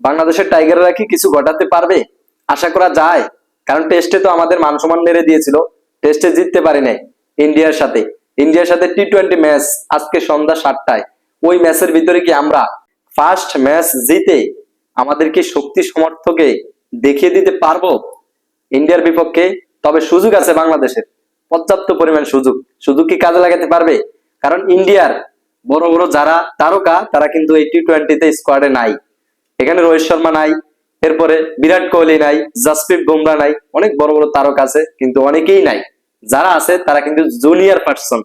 বাংলাদেশের টাইগাররা কি কিছু ঘটাতে পারবে? আশা করা যায়, কারণ টেস্টে তো আমাদের মান সম্মান মেরে দিয়েছিল। টেস্টে জিততে পারি নাই ইন্ডিয়ার সাথে। ইন্ডিয়ার সাথে টি টোয়েন্টি ম্যাচ আজকে সন্ধ্যা সাতটায়। ওই ম্যাচের ভিতরে কি আমরা ফার্স্ট ম্যাচ জিতে আমাদেরকে শক্তি সমর্থকে দেখিয়ে দিতে পারব? ইন্ডিয়ার বিপক্ষে, তবে সুযোগ আছে বাংলাদেশের। পর্যাপ্ত পরিমাণ সুযোগ। সুযোগ কি কাজে লাগাতে পারবে? কারণ ইন্ডিয়ার বড় বড় যারা তারকা, তারা কিন্তু এই টি টোয়েন্টিতে স্কোয়াডে নাই। এখানে রোহিত শর্মা নাই, এরপরে বিরাট কোহলি নাই, জাসপ্রীত বুমরা নাই, অনেক বড় বড় তারকা আছে, কিন্তু অনেকেই নাই। যারা আছে, তারা কিন্তু জুনিয়র পার্সন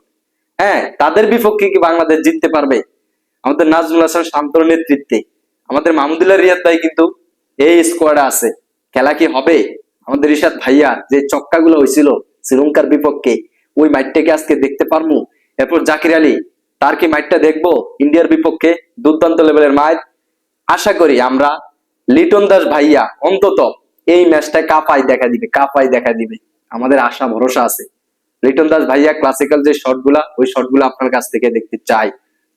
হ্যাঁ তাদের বিপক্ষে কি বাংলাদেশ জিততে পারবে? আমাদের নাজমুল হাসান শান্তর নেতৃত্বে। আমাদের মাহমুদুল্লাহ রিয়াদ ভাই কিন্তু এই স্কোয়াডে আছে। খেলা কি হবে? আমাদের রিশাদ ভাইয়া যে চক্কাগুলো হয়েছিল শ্রীলঙ্কার বিপক্ষে, ওই মাইটটাকে আজকে দেখতে পারব এরপর জাকির আলী, তার কি মাইটটা দেখব? ইন্ডিয়ার বিপক্ষে দুর্দান্ত লেভেলের মাইট আশা করি আমরা লিটন দাস ভাইয়া অন্তত এই ম্যাচটা কাপাই দেখা দিবে কাপাই দেখা দিবে। আমাদের আশা, ভরসা আছে। লিটন দাস ভাইয়া ক্লাসিক্যাল যে শটগুলা, ওই শটগুলো আপনার কাছ থেকে দেখতে চাই।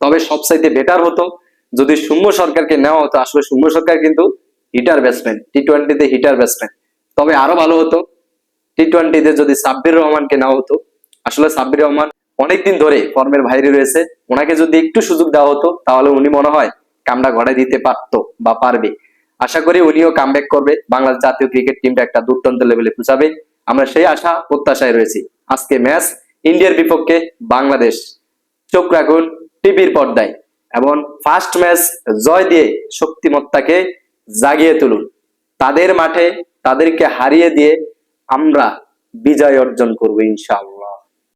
তবে সবসাইতে বেটার হতো যদি সৌম্য সরকারকে নেওয়া হতো। আসলে সৌম্য সরকার কিন্তু হিটার ব্যাটসম্যান টি টোয়েন্টিতে হিটার ব্যাটসম্যান তবে আরও ভালো হতো টি টোয়েন্টিতে যদি সাব্বির রহমানকে নেওয়া হতো। আসলে সাব্বির রহমান অনেকদিন ধরে ফর্মের বাইরে রয়েছে। ওনাকে যদি একটু সুযোগ দেওয়া হতো, তাহলে উনি মনে হয় কামটা ঘটায় দিতে পারতো বা পারবে। আশা করি উনিও কামব্যাক করবে। বাংলাদেশ জাতীয় ক্রিকেট টিমটা একটা দুর্দান্ত লেভেলে পৌঁছাবে আমরা সেই আশা, প্রত্যাশায় রয়েছি। আজকে ম্যাচ ইন্ডিয়ার বিপক্ষে বাংলাদেশ। চোখ রাখুন টিভির পর্দায়। এবং ফার্স্ট ম্যাচ জয় দিয়ে শক্তিমত্তাকে জাগিয়ে তুলুন। তাদের মাঠে তাদেরকে হারিয়ে দিয়ে আমরা বিজয় অর্জন করব ইনশাআল্লাহ।